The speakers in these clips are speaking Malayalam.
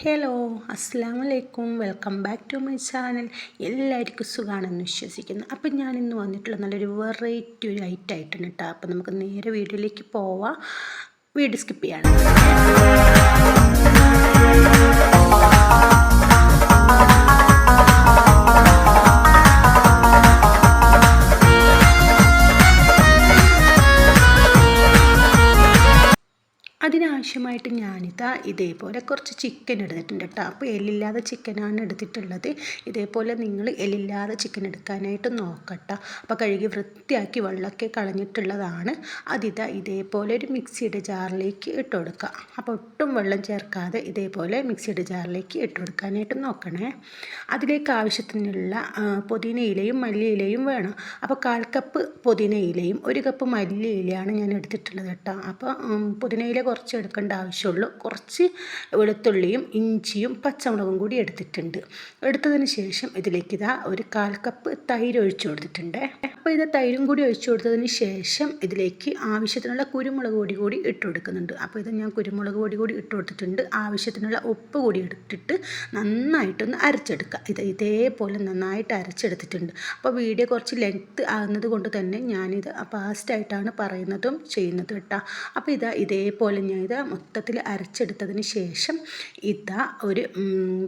ഹലോ അസ്സാം വലൈക്കും welcome back to my channel എല്ലാവർക്കും സുഖമാണെന്ന് വിശ്വസിക്കുന്നു. അപ്പം ഞാൻ ഇന്ന് വന്നിട്ടുള്ള നല്ലൊരു വെറൈറ്റി ഒരു ഐറ്റം ആയിട്ടാണ് കേട്ടോ. അപ്പം നമുക്ക് നേരെ വീഡിയോയിലേക്ക് പോവാം. വീഡിയോ സ്കിപ്പ് ചെയ്യണം. അതിനാവശ്യമായിട്ട് ഞാനിതാ ഇതേപോലെ കുറച്ച് ചിക്കൻ എടുത്തിട്ടുണ്ട് കേട്ടോ. അപ്പോൾ എല്ലില്ലാതെ ചിക്കനാണ് എടുത്തിട്ടുള്ളത്. ഇതേപോലെ നിങ്ങൾ എല്ലില്ലാതെ ചിക്കൻ എടുക്കാനായിട്ട് നോക്കട്ടോ. അപ്പോൾ കഴുകി വൃത്തിയാക്കി വെള്ളമൊക്കെ കളഞ്ഞിട്ടുള്ളതാണ്. അതിതാ ഇതേപോലെ ഒരു മിക്സിയുടെ ജാറിലേക്ക് ഇട്ട് കൊടുക്കുക അപ്പോൾ ഒട്ടും വെള്ളം ചേർക്കാതെ ഇതേപോലെ മിക്സിയുടെ ജാറിലേക്ക് ഇട്ട് കൊടുക്കാനായിട്ട് നോക്കണേ. അതിലേക്ക് ആവശ്യത്തിനുള്ള പുതിന ഇലയും മല്ലി ഇലയും വേണം. അപ്പോൾ കാൽ കപ്പ് പുതിന ഇലയും ഒരു കപ്പ് മല്ലി ഇലയാണ് ഞാൻ എടുത്തിട്ടുള്ളത് കേട്ടോ. അപ്പോൾ പുതിന ഇല കുറച്ച് എടുക്കേണ്ട ആവശ്യമുള്ളൂ. കുറച്ച് വെളുത്തുള്ളിയും ഇഞ്ചിയും പച്ചമുളകും കൂടി എടുത്തിട്ടുണ്ട്. എടുത്തതിന് ശേഷം ഇതിലേക്ക് ഇതാ ഒരു കാൽ കപ്പ് തൈര് ഒഴിച്ചു കൊടുത്തിട്ടുണ്ട്. അപ്പോൾ ഇത് തൈരും കൂടി ഒഴിച്ചു കൊടുത്തതിന് ശേഷം ഇതിലേക്ക് ആവശ്യത്തിനുള്ള കുരുമുളക് പൊടി കൂടി ഇട്ട് കൊടുക്കുന്നുണ്ട്. അപ്പോൾ ഇത് ഞാൻ കുരുമുളക് പൊടി കൂടി ഇട്ട് കൊടുത്തിട്ടുണ്ട്. ആവശ്യത്തിനുള്ള ഉപ്പ് കൂടി എടുത്തിട്ട് നന്നായിട്ടൊന്ന് അരച്ചെടുക്കുക. ഇത് ഇതേപോലെ നന്നായിട്ട് അരച്ചെടുത്തിട്ടുണ്ട്. അപ്പോൾ വീഡിയോ കുറച്ച് ലെങ്ത്ത് ആകുന്നത് കൊണ്ട് തന്നെ ഞാനിത് ഫാസ്റ്റായിട്ടാണ് പറയുന്നതും ചെയ്യുന്നത് കേട്ടോ. അപ്പോൾ ഇതാ ഇതേപോലെ ഞാൻ ഇത് മൊത്തത്തിൽ അരച്ചെടുത്തതിന് ശേഷം ഇതാ ഒരു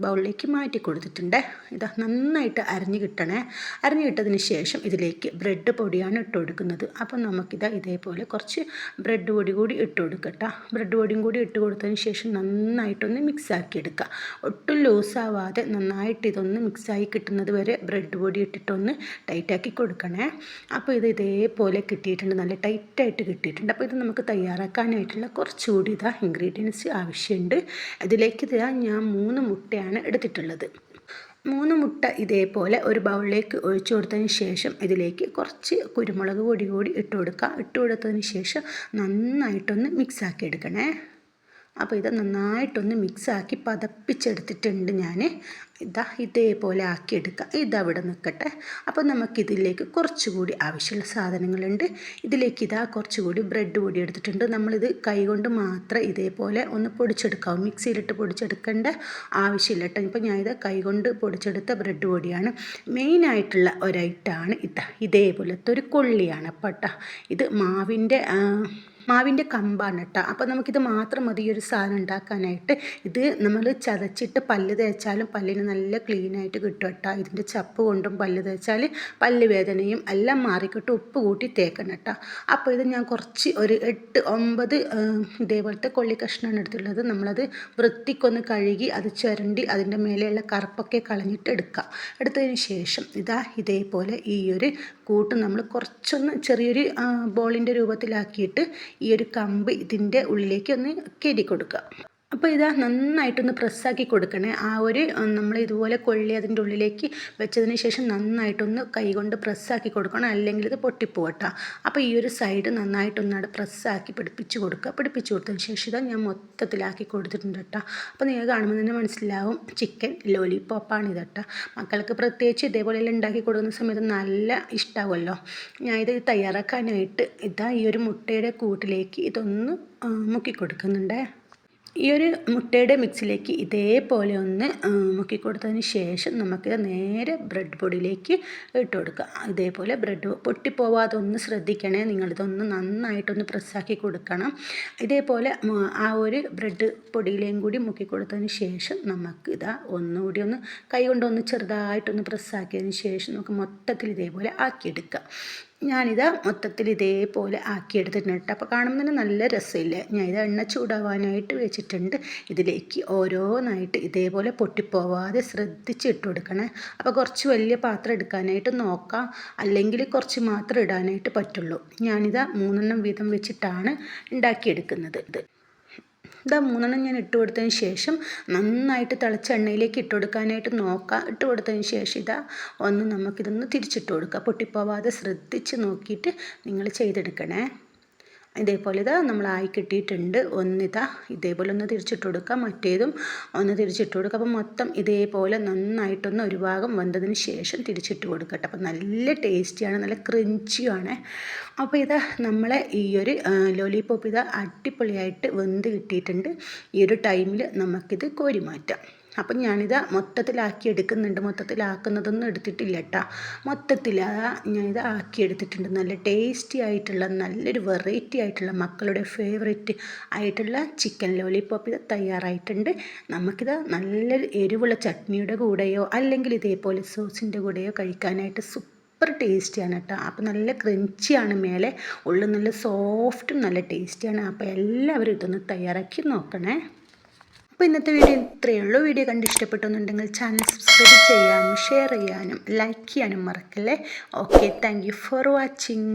ബൗളിലേക്ക് മാറ്റി കൊടുത്തിട്ടുണ്ട്. ഇതാ നന്നായിട്ട് അരിഞ്ഞ് കിട്ടണേ. അരിഞ്ഞ് കിട്ടതിന് ശേഷം ഇതിലേക്ക് ബ്രെഡ് പൊടിയാണ് ഇട്ട് കൊടുക്കുന്നത്. അപ്പം നമുക്കിതാ ഇതേപോലെ കുറച്ച് ബ്രെഡ് പൊടി കൂടി ഇട്ട് കൊടുക്കട്ടോ. ബ്രെഡ് പൊടിയും കൂടി ഇട്ട് കൊടുത്തതിന് ശേഷം നന്നായിട്ടൊന്ന് മിക്സാക്കി എടുക്കുക ഒട്ടും ലൂസാവാതെ നന്നായിട്ട് ഇതൊന്ന് മിക്സായി കിട്ടുന്നത് വരെ ബ്രെഡ് പൊടി ഇട്ടിട്ടൊന്ന് ടൈറ്റാക്കി കൊടുക്കണേ. അപ്പോൾ ഇത് ഇതേപോലെ കിട്ടിയിട്ടുണ്ട്. നല്ല ടൈറ്റായിട്ട് കിട്ടിയിട്ടുണ്ട്. അപ്പോൾ ഇത് നമുക്ക് തയ്യാറാക്കാനായിട്ടുള്ള കുറച്ച് കുറച്ചുകൂടി ഇതാ ഇൻഗ്രീഡിയൻസ് ആവശ്യമുണ്ട്. അതിലേക്ക് ഇതാ ഞാൻ മൂന്ന് മുട്ടയാണ് എടുത്തിട്ടുള്ളത്. മൂന്ന് മുട്ട ഇതേപോലെ ഒരു ബൗളിലേക്ക് ഒഴിച്ചു കൊടുത്തതിന് ശേഷം ഇതിലേക്ക് കുറച്ച് കുരുമുളക് പൊടി കൂടി ഇട്ട് കൊടുക്കുക ഇട്ട് കൊടുത്തതിന് ശേഷം നന്നായിട്ടൊന്ന് മിക്സ് ആക്കി എടുക്കണേ. അപ്പോൾ ഇത് നന്നായിട്ടൊന്ന് മിക്സാക്കി പതപ്പിച്ചെടുത്തിട്ടുണ്ട് ഞാൻ. ഇതാ ഇതേപോലെ ആക്കിയെടുക്കുക. ഇതവിടെ നിൽക്കട്ടെ. അപ്പോൾ നമുക്കിതിലേക്ക് കുറച്ചുകൂടി ആവശ്യമുള്ള സാധനങ്ങളുണ്ട്. ഇതിലേക്ക് ഇതാ കുറച്ചുകൂടി ബ്രെഡ് പൊടി എടുത്തിട്ടുണ്ട്. നമ്മളിത് കൈകൊണ്ട് മാത്രം ഇതേപോലെ ഒന്ന് പൊടിച്ചെടുക്കാവും മിക്സിയിലിട്ട് പൊടിച്ചെടുക്കേണ്ട ആവശ്യമില്ല കേട്ടോ. ഇപ്പോൾ ഞാനിത് കൈകൊണ്ട് പൊടിച്ചെടുത്ത ബ്രെഡ് പൊടിയാണ്. മെയിനായിട്ടുള്ള ഒരൈറ്റാണ് ഇതാ. ഇതേപോലത്തെ ഒരു കൊള്ളിയാണ്. അപ്പോൾ ഇത് മാവിന്റെ മാവിന്റെ കമ്പാണ് കേട്ടോ അപ്പോൾ നമുക്കിത് മാത്രം മതി ഈ ഒരു സാധനം ഉണ്ടാക്കാനായിട്ട്. ഇത് നമ്മൾ ചതച്ചിട്ട് പല്ല് തേച്ചാലും പല്ലിന് നല്ല ക്ലീനായിട്ട് കിട്ടും കേട്ടോ ഇതിന്റെ ചപ്പ് കൊണ്ടും പല്ല് തേച്ചാൽ പല്ല് വേദനയും എല്ലാം മാറിക്കിട്ട് ഉപ്പ് കൂട്ടി തേക്കണം കേട്ടോ അപ്പോൾ ഇത് ഞാൻ കുറച്ച് ഒരു എട്ട് ഒമ്പത് ഇതേപോലത്തെ കൊള്ളി കഷ്ണമാണ് എടുത്തുള്ളത്. നമ്മളത് വൃത്തിക്കൊന്ന് കഴുകി അത് ചുരണ്ടി അതിന്റെ മേലെയുള്ള കറുപ്പൊക്കെ കളഞ്ഞിട്ട് എടുക്കുക എടുത്തതിന് ശേഷം ഇതാ ഇതേപോലെ ഈ ഒരു കൂട്ട് നമ്മൾ കുറച്ചൊന്ന് ചെറിയൊരു ബോളിന്റെ രൂപത്തിലാക്കിയിട്ട് ഈ ഒരു കമ്പ് ഇതിന്റെ ഉള്ളിലേക്ക് ഒന്ന് കയറ്റി കൊടുക്കുക അപ്പോൾ ഇതാ നന്നായിട്ടൊന്ന് പ്രസ്സാക്കി കൊടുക്കണേ. ആ ഒരു നമ്മൾ ഇതുപോലെ കൊള്ളി അതിന്റെ ഉള്ളിലേക്ക് വെച്ചതിന് ശേഷം നന്നായിട്ടൊന്ന് കൈകൊണ്ട് പ്രസ്സാക്കി കൊടുക്കണം. അല്ലെങ്കിൽ ഇത് പൊട്ടിപ്പോകട്ടോ അപ്പോൾ ഈ ഒരു സൈഡ് നന്നായിട്ടൊന്ന് അവിടെ പ്രസ്സാക്കി പിടിപ്പിച്ച് കൊടുക്കുക. പിടിപ്പിച്ച് കൊടുത്തതിന് ശേഷം ഇതാ ഞാൻ മൊത്തത്തിലാക്കി കൊടുത്തിട്ടുണ്ട് കേട്ടോ. അപ്പോൾ നിങ്ങൾ കാണുമ്പോൾ തന്നെ മനസ്സിലാവും. ചിക്കൻ ലോലിപ്പോപ്പാണ് ഇത് കേട്ടോ. മക്കൾക്ക് പ്രത്യേകിച്ച് ഇതേപോലെ ഉണ്ടാക്കി കൊടുക്കുന്ന സമയത്ത് നല്ല ഇഷ്ടമാവുമല്ലോ ഞാൻ ഇത് തയ്യാറാക്കാനായിട്ട് ഇതാ ഈ ഒരു മുട്ടയുടെ കൂട്ടിലേക്ക് ഇതൊന്ന് മുക്കി കൊടുക്കുന്നുണ്ടേ. ഈ ഒരു മുട്ടയുടെ മിക്സിലേക്ക് ഇതേപോലെ ഒന്ന് മുക്കി കൊടുത്തതിന് ശേഷം നമുക്ക് നേരെ ബ്രെഡ് പൊടിയിലേക്ക് ഇട്ട് കൊടുക്കുക. ഇതേപോലെ ബ്രെഡ് പൊട്ടിപ്പോവാതെ ഒന്ന് ശ്രദ്ധിക്കണേ. നിങ്ങളിതൊന്ന് നന്നായിട്ടൊന്ന് പ്രസ്സാക്കി കൊടുക്കണം. ഇതേപോലെ ആ ഒരു ബ്രെഡ് പൊടിയിലേയും കൂടി മുക്കി കൊടുത്തതിന് ശേഷം നമുക്ക് ഇതാ ഒന്നുകൂടി ഒന്ന് കൈ കൊണ്ടൊന്ന് ചെറുതായിട്ടൊന്ന് പ്രസ്സാക്കിയതിന് ശേഷം നമുക്ക് മൊത്തത്തിൽ ഇതേപോലെ ആക്കിയെടുക്കാം. ഞാനിത് മൊത്തത്തിൽ ഇതേപോലെ ആക്കിയെടുത്തിട്ടുണ്ട്. കേട്ടോ അപ്പോൾ കാണുമ്പോൾ തന്നെ നല്ല രസമില്ലേ? ഞാൻ ഇത് എണ്ണ ചൂടാവാനായിട്ട് വെച്ചിട്ടുണ്ട്. ഇതിലേക്ക് ഓരോന്നായിട്ട് ഇതേപോലെ പൊട്ടിപ്പോവാതെ ശ്രദ്ധിച്ചിട്ട് കൊടുക്കണേ. അപ്പോൾ കുറച്ച് വലിയ പാത്രം എടുക്കാനായിട്ട് നോക്കാം. അല്ലെങ്കിൽ കുറച്ച് മാത്രം ഇടാനായിട്ട് പറ്റുള്ളൂ. ഞാനിത് മൂന്നെണ്ണം വീതം വെച്ചിട്ടാണ് ഉണ്ടാക്കിയെടുക്കുന്നത് ഇതാ. മൂന്നെണ്ണം ഞാൻ ഇട്ട് കൊടുത്തതിന് ശേഷം നന്നായിട്ട് തിളച്ച എണ്ണയിലേക്ക് ഇട്ട് കൊടുക്കാനായിട്ട് നോക്കാം. ഇട്ട് കൊടുത്തതിന് ശേഷം ഇതാ ഒന്ന് നമുക്കിതൊന്ന് തിരിച്ചിട്ട് കൊടുക്കുക പൊട്ടിപ്പോവാതെ ശ്രദ്ധിച്ച് നോക്കിയിട്ട് നിങ്ങൾ ചെയ്തെടുക്കണേ. ഇതേപോലെ ഇതാ നമ്മളായി കിട്ടിയിട്ടുണ്ട്. ഒന്നിതാ ഇതേപോലെ ഒന്ന് തിരിച്ചിട്ട് കൊടുക്കുക മറ്റേതും ഒന്ന് തിരിച്ചിട്ട് കൊടുക്കുക അപ്പോൾ മൊത്തം ഇതേപോലെ നന്നായിട്ടൊന്ന് ഒരു ഭാഗം വന്നതിന് ശേഷം തിരിച്ചിട്ട് കൊടുക്കട്ടെ. അപ്പോൾ നല്ല ടേസ്റ്റിയാണ് നല്ല ക്രിഞ്ചിയാണ് അപ്പോൾ ഇതാ നമ്മളെ ഈ ഒരു ലോലിപോപ്പ് ഇതാ അടിപൊളിയായിട്ട് വെന്ത് കിട്ടിയിട്ടുണ്ട്. ഈ ഒരു ടൈമിൽ നമുക്കിത് കോരി മാറ്റാം. അപ്പം ഞാനിത് മൊത്തത്തിലാക്കി എടുക്കുന്നുണ്ട്. മൊത്തത്തിലാക്കുന്നതൊന്നും എടുത്തിട്ടില്ല കേട്ടോ മൊത്തത്തിൽ ഞാനിത് ആക്കി എടുത്തിട്ടുണ്ട്. നല്ല ടേസ്റ്റി ആയിട്ടുള്ള നല്ലൊരു വെറൈറ്റി ആയിട്ടുള്ള മക്കളുടെ ഫേവറേറ്റ് ആയിട്ടുള്ള ചിക്കൻ ലോലിപോപ്പ് ഇത് തയ്യാറായിട്ടുണ്ട്. നമുക്കിത് നല്ല എരിവുള്ള ചട്നിയുടെ കൂടെയോ അല്ലെങ്കിൽ ഇതേപോലെ സോസിന്റെ കൂടെയോ കഴിക്കാനായിട്ട് സൂപ്പർ ടേസ്റ്റിയാണ് കേട്ടോ അപ്പോൾ നല്ല ക്രഞ്ചിയാണ് മേലെ. ഉള്ളിൽ നല്ല സോഫ്റ്റും നല്ല ടേസ്റ്റിയാണ് അപ്പോൾ എല്ലാവരും ഇതൊന്ന് തയ്യാറാക്കി നോക്കണേ. അപ്പോൾ ഇന്നത്തെ വീഡിയോ ഇത്രയേ ഉള്ളൂ. വീഡിയോ കണ്ട് ഇഷ്ടപ്പെട്ടെന്നുണ്ടെങ്കിൽ ചാനൽ സബ്സ്ക്രൈബ് ചെയ്യാനും ഷെയർ ചെയ്യാനും ലൈക്ക് ചെയ്യാനും മറക്കല്ലേ? Okay thank for watching